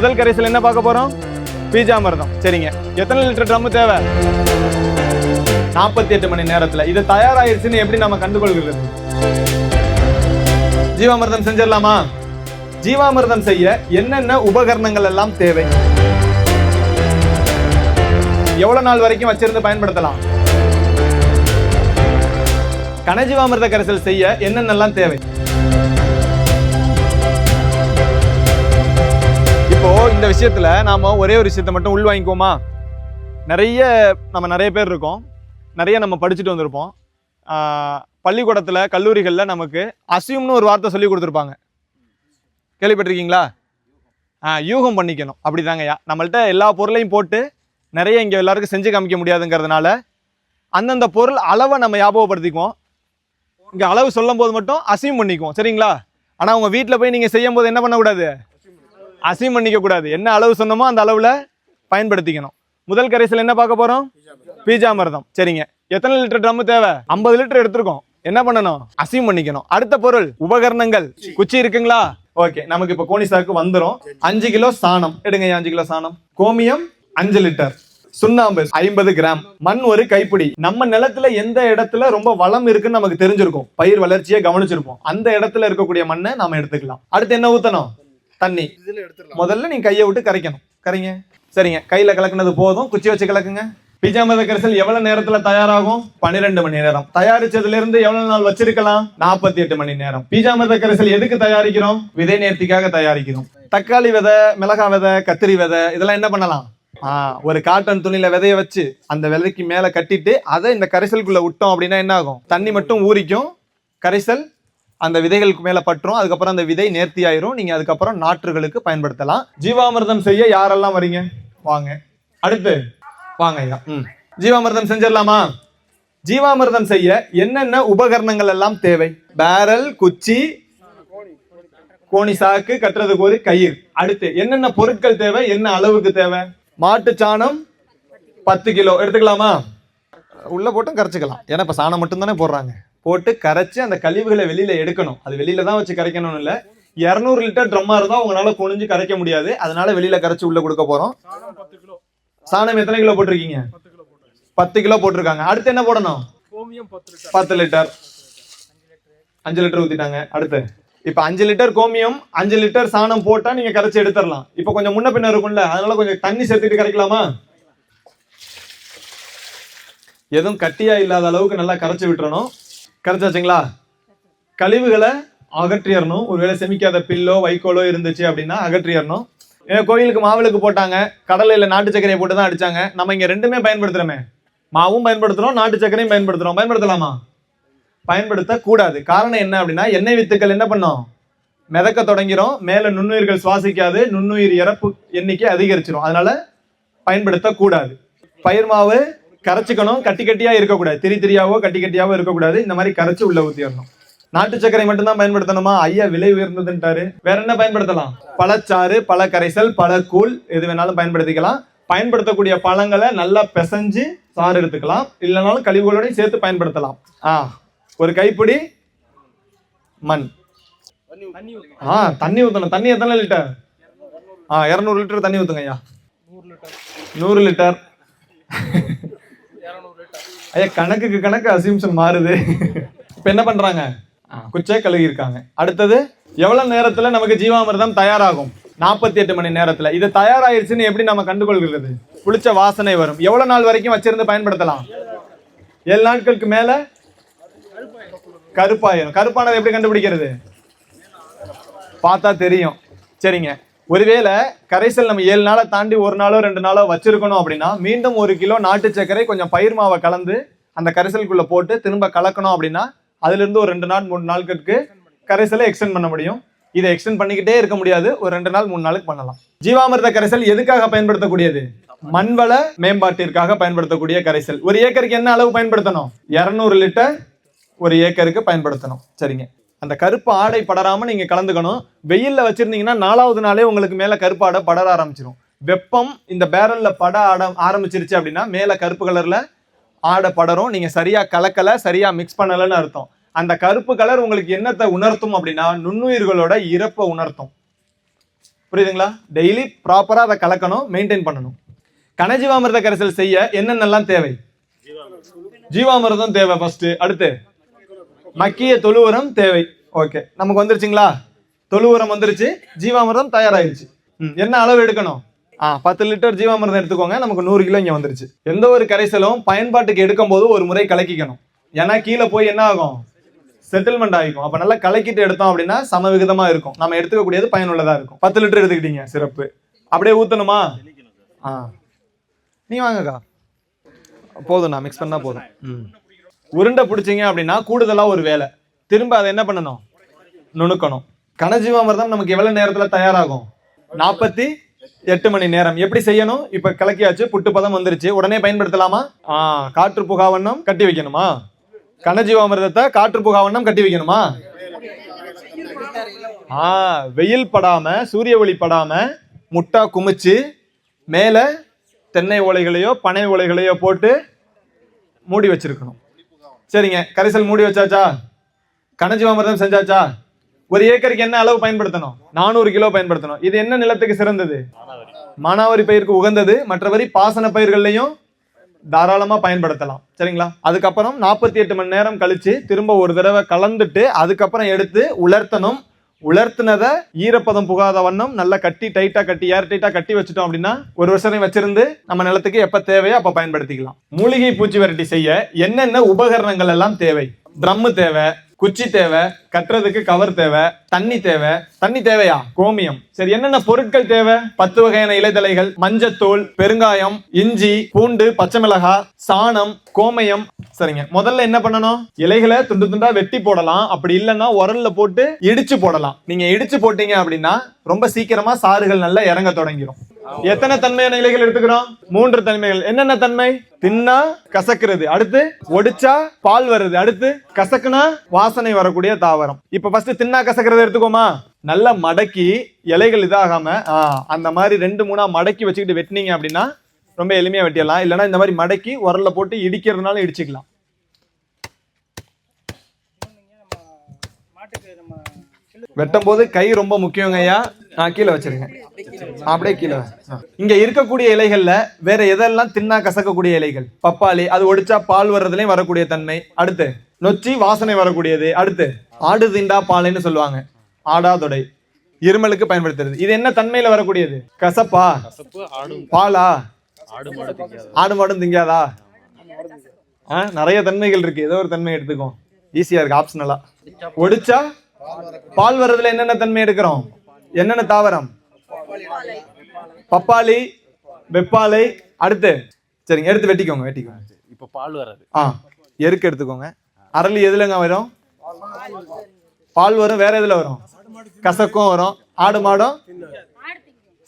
முதல் கரைசல் என்ன பார்க்க போறோம்? பீஜாமிர்தம் சரிங்க. எத்தனை லிட்டர் ட்ரம் தேவை? நாற்பத்தி எட்டு மணி நேரத்தில். இது தயாராயிருச்சுன்னு எப்படி நம்ம கண்டுகொள்கிறது? ஜீவாமிர்தம் செஞ்சிடலாமா? ஜீவாமிர்தம் செய்ய என்னென்ன உபகரணங்கள் எல்லாம் தேவை? எவ்வளவு நாள் வரைக்கும் வச்சிருந்து பயன்படுத்தலாம்? கனஜீவாமிர்த கரைசல் செய்ய என்னென்னலாம் தேவை? ஸோ இந்த விஷயத்தில் நாம் ஒரே ஒரு விஷயத்தை மட்டும் உள்வாங்கிக்குவோமா? நிறைய நம்ம நிறைய பேர் இருக்கோம். நிறைய நம்ம படிச்சுட்டு வந்திருப்போம். பள்ளிக்கூடத்தில் கல்லூரிகளில் நமக்கு அசியம்னு ஒரு வார்த்தை சொல்லி கொடுத்துருப்பாங்க. கேள்விப்பட்டிருக்கீங்களா? ஆ யூகம் பண்ணிக்கணும். அப்படி தாங்கய்யா நம்மள்ட்ட எல்லா பொருளையும் போட்டு நிறைய இங்கே எல்லாருக்கும் செஞ்சு காமிக்க முடியாதுங்கிறதுனால அந்தந்த பொருள் அளவை நம்ம ஞாபகப்படுத்திக்குவோம். இங்கே அளவு சொல்லும் போது மட்டும் அசியம் பண்ணிக்குவோம். சரிங்களா? ஆனால் உங்கள் வீட்டில் போய் நீங்கள் செய்யும் போது என்ன பண்ணக்கூடாது? அசியம் பண்ணிக்க கூடாது. என்ன அளவு சொன்னோமோ அந்த அளவில் பயன்படுத்திக்கணும். முதல் கரைசல் என்ன பார்க்க போகிறோம் பீஜாமிர்தம் சரிங்க. எத்தனை லிட்டர் ட்ரம் தேவை? ஐம்பது லிட்டர் எடுத்திருக்கோம். என்ன பண்ணணும்? அசியம் பண்ணிக்கணும். அடுத்த பொருள் உபகரணங்கள். குச்சி இருக்குங்களா? ஓகே நமக்கு இப்போ கோனிசாக்கு வந்துரும். அஞ்சு கிலோ சாணம். எடுங்க அஞ்சு கிலோ சாணம். கோமியம் அஞ்சு லிட்டர். சுண்ணாம்பு ஐம்பது கிராம். மண் ஒரு கைப்பிடி. நம்ம நிலத்துல எந்த இடத்துல ரொம்ப வளம் இருக்குன்னு நமக்கு தெரிஞ்சிருக்கும். பயிர் வளர்ச்சியை கவனிச்சிருப்போம். அந்த இடத்துல இருக்கக்கூடிய மண்ணை நாம எடுத்துக்கலாம். அடுத்து என்ன ஊத்தணும்? தண்ணி. முதல்ல நீங்க கையை விட்டு கரைக்கணும். கரைங்க. சரிங்க. கையில கலக்குனது போதும். குச்சி வச்சு கலக்குங்க. பிஜாமத கரைசல் எவ்வளவு நேரத்துல தயாராகும்? பன்னிரெண்டு மணி நேரம். தயாரிச்சதுல இருந்து எவ்வளவு நாள் வச்சிருக்கலாம்? நாற்பத்தி எட்டு மணி நேரம். பிஜாமத கரைசல் எதுக்கு தயாரிக்கிறோம்? விதை நேர்த்திக்காக தயாரிக்கிறோம். தக்காளி விதை மிளகாய் விதை கத்திரி விதை இதெல்லாம் என்ன பண்ணலாம்? ஆ, ஒரு காட்டன் துணியில விதைய வச்சு அந்த விதைக்கு மேல கட்டிட்டு அதை இந்த கரைசலுக்குள்ள விட்டோம் அப்படின்னா என்ன ஆகும்? தண்ணி மட்டும் ஊறிக்கும். கரைசல் அந்த விதைகளுக்கு மேலே பற்றும் அதுக்கப்புறம் அந்த விதை நேர்த்தி ஆயிரும். நீங்கள் அதுக்கப்புறம் நாற்றுகளுக்கு பயன்படுத்தலாம். ஜீவாமிர்தம் செய்ய யாரெல்லாம் வரீங்க? வாங்க. அடுத்து. வாங்க ஐயா. ம். ஜீவாமிர்தம் செஞ்சிடலாமா? ஜீவாமிர்தம் செய்ய என்னென்ன உபகரணங்கள் எல்லாம் தேவை? பேரல் குச்சி கோணி சாக்கு கட்டுறதுக்கு ஒரு கயிறு. அடுத்து என்னென்ன பொருட்கள் தேவை? என்ன அளவுக்கு தேவை? மாட்டு சாணம் பத்து கிலோ. எடுத்துக்கலாமா? உள்ள போட்டும் கரைச்சிக்கலாம். ஏன்னா இப்ப சாணம் மட்டும் தானே போடுறாங்க. போட்டு கரைச்சி அந்த கழிவுகளை வெளியில எடுக்கணும். அது வெளியில தான் வச்சு கரைக்கணும்னு இல்ல. இரநூறு லிட்டர் ட்ரம்மா இருந்தா உங்களால குனிஞ்சு கரைக்க முடியாது. அதனால வெளியில கரைச்சி உள்ள கொடுக்க போறோம். சாணம் எத்தனை கிலோ போட்டிருக்கீங்க? பத்து கிலோ போட்டிருக்காங்க. அடுத்து என்ன போடணும்? பத்து லிட்டர். அஞ்சு லிட்டர் ஊத்திட்டாங்க. அடுத்து. இப்ப அஞ்சு லிட்டர் கோமியம் அஞ்சு லிட்டர் சாணம் போட்டா நீங்க கரைச்சி எடுத்துடலாம். இப்ப கொஞ்சம் முன்ன பின்ன இருக்கும்ல. அதனால கொஞ்சம் தண்ணி சேர்த்துட்டு கரைக்கலாமா? எதுவும் கட்டியா இல்லாத அளவுக்கு நல்லா கரைச்சி விட்டுறணும். கரைச்சாச்சுங்களா? கழிவுகளை அகற்றிடணும் ஒருவேளை செமிக்காத பில்லோ வைக்கோலோ இருந்துச்சு அப்படின்னா அகற்றிடணும் ஏன் கோயிலுக்கு மாவிளக்கு போட்டாங்க. கடலையில நாட்டு சர்க்கரையை போட்டு தான் அடிச்சாங்க. நம்ம இங்கே ரெண்டுமே பயன்படுத்துகிறோமே மாவும் பயன்படுத்துகிறோம் நாட்டு சர்க்கரையும் பயன்படுத்துகிறோம் பயன்படுத்தலாமா? பயன்படுத்த கூடாது காரணம் என்ன அப்படின்னா எண்ணெய் வித்துக்கள் என்ன பண்ணும்? மிதக்க தொடங்கிரும் மேலே நுண்ணுயிர்கள் சுவாசிக்காது. நுண்ணுயிர் இறப்பு எண்ணிக்கை அதிகரிச்சிடும் அதனால பயன்படுத்தக்கூடாது. பயிர் மாவு கரைச்சிக்கணும் கட்டி கட்டியா இருக்கக்கூடாது. திரி திரியாவோ கட்டி கட்டியாவோ இருக்கக்கூடாது. இந்த மாதிரி கரைச்சி உள்ள ஊத்திடணும். நாட்டு சர்க்கரை மட்டும்தான் பயன்படுத்தணுமா? ஐயா விலை உயர்ந்ததுன்ட்டாரு. வேற என்ன பயன்படுத்தலாம்? பழச்சாறு பழ கரைசல் பழக்கூழ் எது வேணாலும் பயன்படுத்திக்கலாம். பயன்படுத்தக்கூடிய பழங்களை நல்லா பிசைஞ்சு சாறு எடுத்துக்கலாம். இல்லைனாலும் கழிவுகளோடையும் சேர்த்து பயன்படுத்தலாம். ஆ ஒரு கைப்பிடி மண். ஆ தண்ணி ஊற்றணும் தண்ணி எத்தனை லிட்டர்? ஆ இரநூறு லிட்டர் தண்ணி ஊற்றுங்க ஐயா. நூறு லிட்டர். ஐயா கணக்குக்கு கணக்கு அசிம்ஷன் மாறுது. இப்போ என்ன பண்றாங்க? ஆ, குச்சை கழுகி இருக்காங்க. அடுத்தது எவ்வளவு நேரத்துல நமக்கு ஜீவாமிர்தம் தயாராகும்? நாற்பத்தி எட்டு மணி நேரத்துல. இது தயாராயிருச்சுன்னு எப்படி நம்ம கண்டுகொள்கிறது? புளிச்ச வாசனை வரும். எவ்வளவு நாள் வரைக்கும் வச்சிருந்து பயன்படுத்தலாம்? ஏழு நாட்களுக்கு மேல கருப்பாயிரும். கருப்பானதை எப்படி கண்டுபிடிக்கிறது? பார்த்தா தெரியும். சரிங்க. ஒருவேளை கரைசல் நம்ம ஏழு நாளை தாண்டி ஒரு நாளோ ரெண்டு நாளோ வச்சிருக்கணும் அப்படின்னா மீண்டும் ஒரு கிலோ நாட்டு சர்க்கரை கொஞ்சம் பயிர் மாவை கலந்து அந்த கரைசலுக்குள்ள போட்டு திரும்ப கலக்கணும் அப்படின்னா அதுலேருந்து ஒரு ரெண்டு நாள் மூணு நாட்களுக்கு கரைசலை எக்ஸ்டெண்ட் பண்ண முடியும். இதை எக்ஸ்டெண்ட் பண்ணிக்கிட்டே இருக்க முடியாது. ஒரு ரெண்டு நாள் மூணு நாளுக்கு பண்ணலாம். ஜீவாமிர்த கரைசல் எதுக்காக பயன்படுத்தக்கூடியது? மண்வள மேம்பாட்டிற்காக பயன்படுத்தக்கூடிய கரைசல். ஒரு ஏக்கருக்கு என்ன அளவு பயன்படுத்தணும்? இரநூறு லிட்டர் ஒரு ஏக்கருக்கு பயன்படுத்தணும். சரிங்க. அந்த கருப்பு ஆடை படராம நீங்க கலந்துக்கணும். வெயில்ல வச்சிருந்தீங்கன்னா நாலாவது நாளே உங்களுக்கு மேல கருப்பு ஆடை படர ஆரம்பிச்சிடும் வெப்பம் இந்த பேரல்ல பட ஆட ஆரம்பிச்சிருச்சு அப்படின்னா மேல கருப்பு கலர்ல ஆடை படரும். நீங்க சரியா கலக்கல சரியா மிக்ஸ் பண்ணலன்னு அர்த்தம். அந்த கருப்பு கலர் உங்களுக்கு என்னத்தை உணர்த்தும் அப்படின்னா நுண்ணுயிர்களோட இறப்பை உணர்த்தும். புரியுதுங்களா? டெய்லி ப்ராப்பரா அதை கலக்கணும் மெயின்டைன் பண்ணணும். கனஜீவாமிர்த கரைசல் செய்ய என்னென்னலாம் தேவை? ஜீவாமிர்தம். தேவை ஃபர்ஸ்ட் அடுத்து? மக்கிய தொழு உரம் தேவை. ஓகே நமக்கு வந்துருச்சுங்களா? தொழு உரம் வந்துருச்சு. ஜீவாமிர்தம் தயாராயிருச்சு. என்ன அளவு எடுக்கணும்? ஆ பத்து லிட்டர் ஜீவாமிர்தம் எடுத்துக்கோங்க. நமக்கு நூறு கிலோ இங்க வந்துருச்சு. எந்த ஒரு கரைசலும் பயன்பாட்டுக்கு எடுக்கும் போது ஒரு முறை கலக்கிக்கணும். ஏன்னா கீழே போய் என்ன ஆகும்? செட்டில்மெண்ட் ஆகிக்கும். அப்ப நல்லா கலக்கிட்டு எடுத்தோம் அப்படின்னா சம விகிதமா இருக்கும். நம்ம எடுத்துக்கக்கூடியது பயனுள்ளதா இருக்கும். பத்து லிட்டர் எடுத்துக்கிட்டீங்க சிறப்பு. அப்படியே ஊத்தணுமா? ஆ. நீ வாங்கக்கா. போதும் நான் மிக்ஸ் பண்ணா போதும். ம். உருண்டை பிடிச்சிங்க அப்படின்னா கூடுதலாக ஒரு வேலை. திரும்ப அதை என்ன பண்ணணும்? நுணுக்கணும். கனஜீவாமிர்தம் நமக்கு எவ்வளோ நேரத்தில் தயாராகும்? நாற்பத்தி எட்டு மணி நேரம். எப்படி செய்யணும்? இப்போ கலக்கியாச்சு புட்டு பதம் வந்துருச்சு. உடனே பயன்படுத்தலாமா? ஆ காற்று புகாவண்ணம் கட்டி வைக்கணுமா? கனஜீவாமிர்தத்தை காற்று புகாவண்ணம் கட்டி வைக்கணுமா? ஆ வெயில் படாம சூரிய ஒளி படாம முட்டா குமிச்சு மேலே தென்னை ஓலைகளையோ பனை ஓலைகளையோ போட்டு மூடி வச்சிருக்கணும். சரிங்க. கரைசல் மூடி வச்சாச்சா? கனஜீவாமிர்தம் செஞ்சாச்சா? ஒரு ஏக்கருக்கு என்ன அளவு பயன்படுத்தணும்? நானூறு கிலோ பயன்படுத்தணும். இது என்ன நிலத்துக்கு சிறந்தது? மானாவாரி பயிருக்கு உகந்தது. மற்றபடி பாசன பயிர்கள்லையும் தாராளமாக பயன்படுத்தலாம். சரிங்களா? அதுக்கப்புறம் நாற்பத்தி எட்டு மணி நேரம் கழித்து திரும்ப ஒரு தடவை கலந்துட்டு அதுக்கப்புறம் எடுத்து உலர்த்தணும். உலர்த்தினதை ஈரப்பதம் புகாத வண்ணம் நல்லா கட்டி டைட்டா கட்டி ஏர் டைட்டா கட்டி வச்சுட்டோம் அப்படின்னா ஒரு வருஷம் வச்சிருந்து நம்ம நிலத்துக்கு எப்ப தேவையோ அப்ப பயன்படுத்திக்கலாம். மூலிகை பூச்சி வரட்டி செய்ய என்னென்ன உபகரணங்கள் எல்லாம் தேவை? ட்ரம்மு தேவை குச்சி தேவை கட்டுறதுக்கு கவர் தேவை தண்ணி தேவை. தண்ணி தேவையா? கோமியம். சரி என்னென்ன பொருட்கள் தேவை? பத்து வகையான இலைதலைகள் மஞ்சத்தூள் பெருங்காயம் இஞ்சி பூண்டு பச்சை மிளகாய் சாணம் கோமயம் சரிங்க. முதல்ல என்ன பண்ணணும்? இலைகளை துண்டு துண்டா வெட்டி போடலாம். அப்படி இல்லைன்னா உரல்ல போட்டு இடிச்சு போடலாம். நீங்க இடிச்சு போட்டீங்க அப்படின்னா ரொம்ப சீக்கிரமா சாறுகள் நல்லா இறங்க தொடங்கிடும் எத்தனை தன்மையான இலைகள் எடுத்துக்கிறோம்? மூன்று தன்மைகள். என்னென்ன தன்மை? தின்னா கசக்குறது. அடுத்து ஒடிச்சா பால் வருது. அடுத்து கசக்குனா வாசனை வரக்கூடிய தாவரம். இப்ப ஃபர்ஸ்ட் தின்னா கசக்குறத எடுத்துக்கோமா? நல்லா மடக்கி இலைகள் இதாகாம அந்த மாதிரி ரெண்டு மூணா மடக்கி வச்சுக்கிட்டு வெட்டினீங்க அப்படின்னா ரொம்ப எளிமையா வெட்டிடலாம். இல்லைன்னா இந்த மாதிரி மடக்கி உரல்ல போட்டு இடிக்கிறதுனால இடிச்சுக்கலாம். வெட்டும் போது கை ரொம்ப முக்கியங்க ஐயா. நான் கீழே வச்சிருங்க அப்படியே கீழே இங்க இருக்கக்கூடிய இலைகள்ல வேற எதெல்லாம் தின்னா கசக்கக்கூடிய இலைகள்? பப்பாளி அது ஒடிச்சா பால் வர்றதுலயும் வரக்கூடிய தன்மை. அடுத்து நொச்சி வாசனை வரக்கூடியது. அடுத்து ஆடு திண்டா பாலைன்னு சொல்லுவாங்க. ஆடாதொடை இருமலுக்கு பயன்படுத்துறது. இது என்ன தன்மையில வரக்கூடியது? கசப்பா? ஆடும் பாலா? ஆடு மாடும் திங்காதா? ஆ நிறைய தன்மைகள் இருக்கு. ஏதோ ஒரு தன்மை எடுத்துக்கோ ஈஸியா இருக்கு ஆப்ஷனலா ஒடிச்சா பால் வர்றதுல என்னென்ன தன்மை எடுக்கிறோம்? என்னென்ன தாவரம்? பப்பாளி வெப்பாலை அடுத்து சரிங்க எடுத்து வெட்டிக்கோங்க வெட்டிக்கோங்க. இப்ப பால் வராது ஆ எருக்கு எடுத்துக்கோங்க. அரளி எதுலங்க வரும்? பால் வரும் வேற எதுல வரும்? கசக்கும் வரும். ஆடு மாடும்?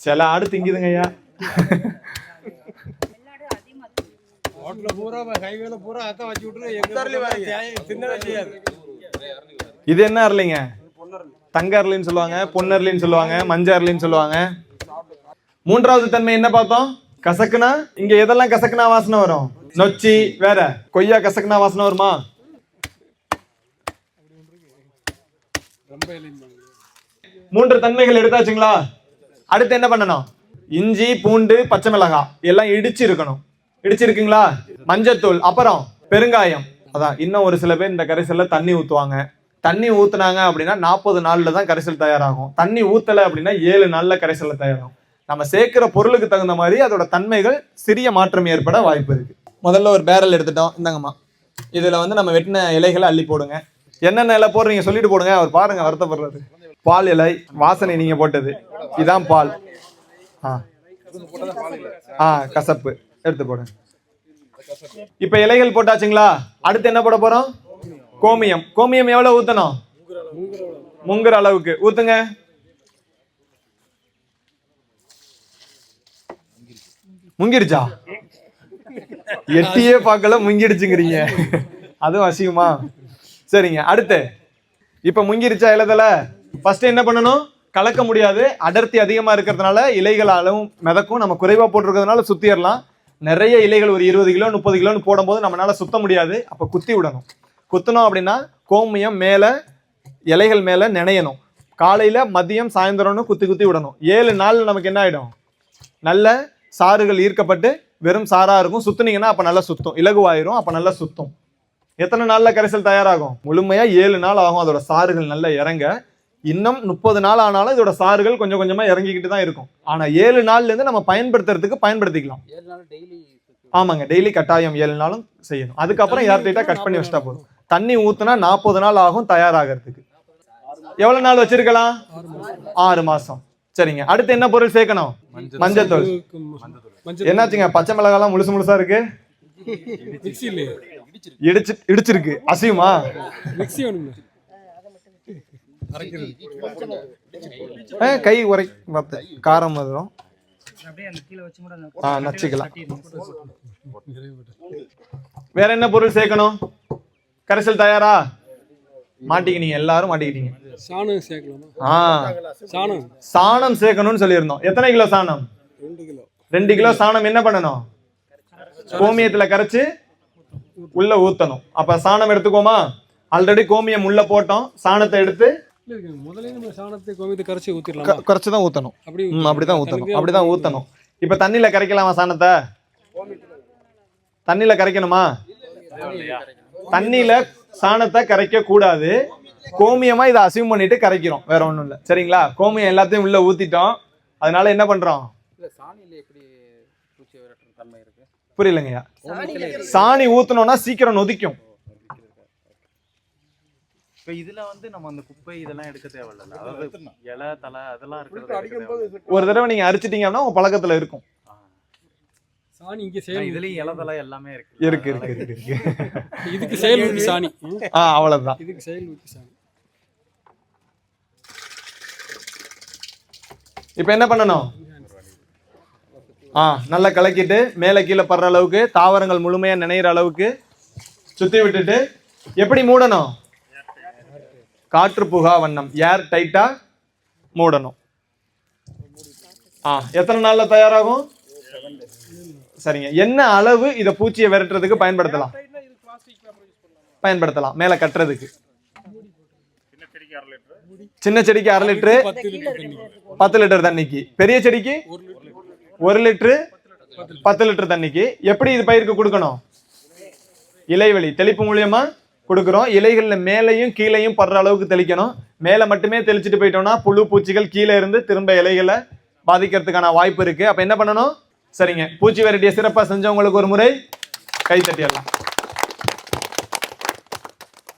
சில ஆடு திங்குதுங்க ஐயா. ரோட்ல பூரா ஹைவேல பூரா அதான் வச்சு விட்டுரு எங்க தின்னவே செய்யாது. இது என்ன அரளிங்க? தங்க அரளின்னு சொல்லுவாங்க பொன்னர்லின்னு சொல்லுவாங்க மஞ்ச அரளின்னு சொல்லுவாங்க. மூன்றாவது தன்மை என்ன பார்த்தோம்? கசக்குனா? இங்க எதெல்லாம் கசக்குனா வாசனை வரும்? நொச்சி வேற. கொய்யா கசக்குனா வாசனை வருமா? மூன்று தன்மைகள் எடுத்தாச்சுங்களா? அடுத்து என்ன பண்ணணும்? இஞ்சி பூண்டு பச்சை மிளகாய். எல்லாம் இடிச்சு இருக்கணும். இடிச்சு இருக்குங்களா மஞ்சத்தூள். அப்புறம் பெருங்காயம். அதான் இன்னும் ஒரு சில பேர் இந்த கரைசல்ல தண்ணி ஊத்துவாங்க. தண்ணி ஊத்துனாங்க அப்படின்னா நாற்பது நாள்ல தான் கரைசல் தயாராகும். தண்ணி ஊத்தல அப்படின்னா ஏழு நாள்ல கரைசல்ல தயாராகும். நம்ம சேர்க்கிற பொருளுக்கு தகுந்த மாதிரி அதோட தன்மைகள் சிறிய மாற்றம் ஏற்பட வாய்ப்பு இருக்கு. முதல்ல ஒரு பேரல் எடுத்துட்டோம். இந்தாங்கம்மா. இதுல வந்து நம்ம வெட்டின இலைகளை அள்ளி போடுங்க. என்னென்ன இலை போடுறீங்க சொல்லிட்டு போடுங்க. அவர் பாருங்க வருத்தப்படுறாரு. பால் இலை வாசனை நீங்க போட்டது. இதான் பால். ஆ. ஆ கசப்பு. எடுத்து போடுங்க. இப்ப இலைகள் போட்டாச்சுங்களா? அடுத்து என்ன போட போறோம்? கோமியம். கோமியம் எவ்வளவு ஊத்தணும் முங்குற அளவுக்கு. ஊத்துங்க. முங்கிருச்சா? எட்டியே பார்க்கல முங்கிடுச்சுங்கிறீங்க. அதுவும் அசிங்கமா? சரிங்க. அடுத்து. இப்ப முங்கிருச்சா இலதல? ஃபர்ஸ்ட் என்ன பண்ணணும்? கலக்க முடியாது. அடர்த்தி அதிகமா இருக்கிறதுனால இலைகள் அளவும் மிதக்கும். நம்ம குறைவா போட்டிருக்கிறதுனால சுத்திடலாம். நிறைய இலைகள் ஒரு இருபது கிலோ முப்பது கிலோன்னு போடும்போது நம்மளால சுத்த முடியாது. அப்ப குத்தி விடணும். குத்தணும் அப்படின்னா கோமியம் மேல இலைகள் மேல நினையணும். காலையில மதியம் சாயந்தரம்னு குத்தி குத்தி விடணும். ஏழு நாள் நமக்கு என்ன ஆயிடும்? நல்ல சாறுகள் ஈர்க்கப்பட்டு வெறும் சாரா இருக்கும். சுத்துனீங்கன்னா அப்ப நல்லா சுத்தும். இலகுவாயிரும் அப்ப நல்லா சுத்தும். எத்தனை நாள்ல கரைசல் தயாராகும்? முழுமையா ஏழு நாள் ஆகும். அதோட சாறுகள் நல்லா இறங்க. இன்னும் முப்பது நாள் ஆனாலும் இதோட சாறுகள் கொஞ்சம் கொஞ்சமா இறங்கிக்கிட்டு தான் இருக்கும். ஆனா ஏழு நாள்ல இருந்து நம்ம பயன்படுத்துறதுக்கு பயன்படுத்திக்கலாம். ஆமாங்க. டெய்லி கட்டாயம் ஏழு நாளும் செய்யணும். அதுக்கப்புறம் ஏர்டைட்டா கட் பண்ணி வச்சிட்டா போதும். தண்ணி ஊத்துனா நாற்பது நாள் ஆகும் தயாராகிறதுக்கு. எவ்வளவு நாள் வச்சிருக்கலாம்? ஆறு மாசம். சரிங்க. அடுத்து என்ன பொருள் சேர்க்கணும்? மஞ்சத்தூள். மஞ்சள் என்னாச்சுங்க? பச்சை மிளகாலாம் முழுசு முழுசா இருக்கு? இடிச்சு இடிச்சிருக்கு. அசியுமா? கை உரை பார்த்து காரம் வரும். அப்படியே அந்த கீழே வச்சு கூட அந்த ஆ நச்சுக்கலாம். வேற என்ன பொருள் சேர்க்கணும்? கரைசல் தயாரா? மாட்டிக்கினீங்க எல்லாரும் மாட்டிக்கிட்டீங்க. சாணம் ஆ. சாணம். சாணம் சேர்க்கணும்னு சொல்லியிருந்தோம். எத்தனை கிலோ சாணம்? ரெண்டு கிலோ. ரெண்டு கிலோ சாணம் என்ன பண்ணணும்? கோமியத்துல கரைச்சு உள்ள ஊத்தணும். அப்ப சாணம் எடுத்துக்கோமா? ஆல்ரெடி கோமியம் உள்ள போட்டோம். சாணத்தை எடுத்து நம்ம சாணத்தை கோமியத்தை கரைச்சி ஊத்திடலாமா? தான் ஊத்தணும். அப்படி அப்படிதான் ஊத்தணும். அப்படிதான் ஊத்தணும். இப்ப தண்ணியில கரைக்கலாமா சாணத்தை? தண்ணியில கரைக்கணுமா. தண்ணியில சாணத்தை கரைக்க கூடாது. கோமியமா இதை அசியூம் பண்ணிட்டு கரைக்கிறோம். வேற ஒண்ணும் இல்ல. சரிங்களா? கோமியம் எல்லாத்தையும் உள்ள ஊத்திட்டோம். அதனால என்ன பண்றோம்? புரியலங்கய்யா. சாணி ஊத்துனோம்னா சீக்கிரம் நொதிக்கும். இப்ப இதுல வந்து நம்ம அந்த குப்பை இதெல்லாம் எடுக்க தேவையில்ல. அதாவது இலை தலை அதெல்லாம் ஒரு தடவை நீங்க அரிச்சிட்டீங்க அப்படின்னா உங்க பழக்கத்துல இருக்கும். சாணி இங்க செயல் இதுலயும் இலை தலை எல்லாமே இருக்கு. இருக்கு இருக்கு இருக்கு இருக்கு. இதுக்கு செயல் ஊத்தி சாணி. ஆ அவ்வளவுதான். இதுக்கு செயல் ஊத்தி சாணி. இப்போ என்ன பண்ணணும்? ஆ நல்லா கலக்கிட்டு மேலே கீழே படுற அளவுக்கு தாவரங்கள் முழுமையா நினைகிற அளவுக்கு சுத்தி விட்டுட்டு எப்படி மூடணும்? காற்று புகா வண்ணம் ஏர் டைட்டா மூடணும். ஆ எத்தனை நாள்ல தயாராகும்? சரிங்க. என்ன அளவு இதை பூச்சியை விரட்டுறதுக்கு பயன்படுத்தலாம்? பயன்படுத்தலாம். மேலே கட்டுறதுக்கு. சின்ன செடிக்கு அரை லிட்டரு. பத்து லிட்டர் தண்ணிக்கு. பெரிய செடிக்கு? ஒரு லிட்டரு. பத்து லிட்டர் தண்ணிக்கு. எப்படி இது பயிருக்கு கொடுக்கணும்? இலைவெளி. தெளிப்பு மூலியமா கொடுக்குறோம். இலைகள்ல மேலையும் கீழையும் படுற அளவுக்கு தெளிக்கணும். மேலே மட்டுமே தெளிச்சுட்டு போயிட்டோம்னா புழு பூச்சிகள் கீழே இருந்து திரும்ப இலைகளை பாதிக்கிறதுக்கான வாய்ப்பு இருக்கு. அப்ப என்ன பண்ணணும்? சரிங்க. பூச்சி வெரைட்டியை சிறப்பாக செஞ்சவங்களுக்கு ஒரு முறை கை தட்டிடலாம்.